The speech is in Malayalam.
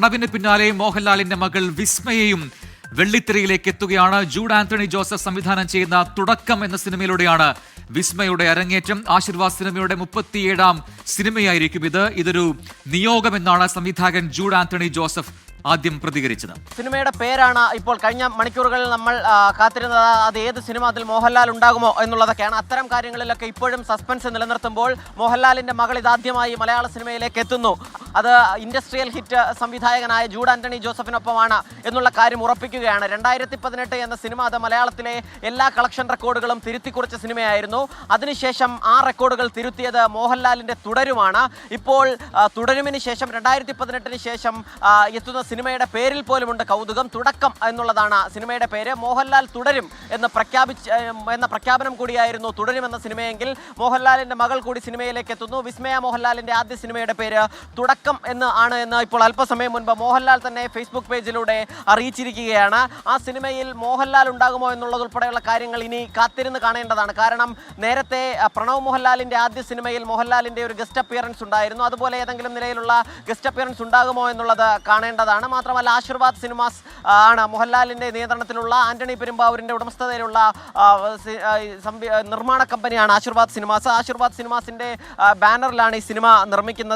പ്രണവിന് പിന്നാലെ മോഹൻലാലിന്റെ മകൾ വിസ്മയയും വെള്ളിത്തിരയിലേക്ക് എത്തുകയാണ്. ജൂഡ് ആന്റണി ജോസഫ് സംവിധാനം ചെയ്യുന്ന തുടക്കം എന്ന സിനിമയിലൂടെയാണ് വിസ്മയുടെ അരങ്ങേറ്റം. ആശീർവാദ് സിനിമയുടെ മുപ്പത്തിയേഴാം സിനിമയായിരിക്കും ഇത്. ഇതൊരു നിയോഗമെന്നാണ് സംവിധായകൻ ജൂഡ് ആന്റണി ജോസഫ് ആദ്യം പ്രതികരിച്ചത്. സിനിമയുടെ പേരാണ് ഇപ്പോൾ കഴിഞ്ഞ മണിക്കൂറുകളിൽ നമ്മൾ കാത്തിരുന്നത്. അത് ഏത് സിനിമ അതിൽ മോഹൻലാൽ ഉണ്ടാകുമോ എന്നുള്ളതൊക്കെയാണ്. അത്തരം കാര്യങ്ങളിലൊക്കെ ഇപ്പോഴും സസ്പെൻസ് നിലനിർത്തുമ്പോൾ മോഹൻലാലിന്റെ മകൾ ഇതാദ്യമായി മലയാള സിനിമയിലേക്ക് എത്തുന്നു. അത് ഇൻഡസ്ട്രിയൽ ഹിറ്റ് സംവിധായകനായ ജൂഡ് ആന്റണി ജോസഫിനൊപ്പമാണ് എന്നുള്ള കാര്യം ഉറപ്പിക്കുകയാണ്. രണ്ടായിരത്തി പതിനെട്ട് എന്ന സിനിമ അത് മലയാളത്തിലെ എല്ലാ കളക്ഷൻ റെക്കോർഡുകളും തിരുത്തിക്കുറിച്ച സിനിമയായിരുന്നു. അതിനുശേഷം ആ റെക്കോർഡുകൾ തിരുത്തിയത് മോഹൻലാലിന്റെ തുടരുമാണ്. ഇപ്പോൾ തുടരുമിന് ശേഷം രണ്ടായിരത്തി പതിനെട്ടിന് ശേഷം എത്തുന്ന സിനിമയുടെ പേരിൽ പോലുമുണ്ട് കൗതുകം തുടക്കം എന്നുള്ളതാണ് സിനിമയുടെ പേര്. മോഹൻലാൽ തുടരും എന്ന് പ്രഖ്യാപിച്ച് എന്ന പ്രഖ്യാപനം കൂടിയായിരുന്നു തുടരും എന്ന സിനിമയെങ്കിൽ മോഹൻലാലിന്റെ മകൾ കൂടി സിനിമയിലേക്ക് എത്തുന്നു. വിസ്മയ മോഹൻലാലിന്റെ ആദ്യ സിനിമയുടെ പേര് തുടക്കം എന്ന് ആണ് എന്ന് ഇപ്പോൾ അല്പസമയം മുൻപ് മോഹൻലാൽ തന്നെ ഫേസ്ബുക്ക് പേജിലൂടെ അറിയിച്ചിരിക്കുകയാണ്. ആ സിനിമയിൽ മോഹൻലാൽ ഉണ്ടാകുമോ എന്നുള്ളത് ഉൾപ്പെടെയുള്ള കാര്യങ്ങൾ ഇനി കാത്തിരുന്ന് കാണേണ്ടതാണ്. കാരണം നേരത്തെ പ്രണവ് മോഹൻലാലിന്റെ ആദ്യ സിനിമയിൽ മോഹൻലാലിന്റെ ഒരു ഗസ്റ്റ് അപ്പിയറൻസ് ഉണ്ടായിരുന്നു. അതുപോലെ ഏതെങ്കിലും നിലയിലുള്ള ഗസ്റ്റ് അപ്പിയറൻസ് ഉണ്ടാകുമോ എന്നുള്ളത് കാണേണ്ടതാണ്. മാത്രമല്ല ആശീർവാദ് സിനിമാസ് ആണ് മോഹൻലാലിന്റെ നിയന്ത്രണത്തിലുള്ള ആന്റണി പെരുമ്പാവൂരിന്റെ ഉടമസ്ഥതയിലുള്ള നിർമ്മാണ കമ്പനിയാണ് ആശീർവാദ് സിനിമാസ്. ആശീർവാദ് സിനിമാസിന്റെ ബാനറിലാണ് ഈ സിനിമ നിർമ്മിക്കുന്നത്.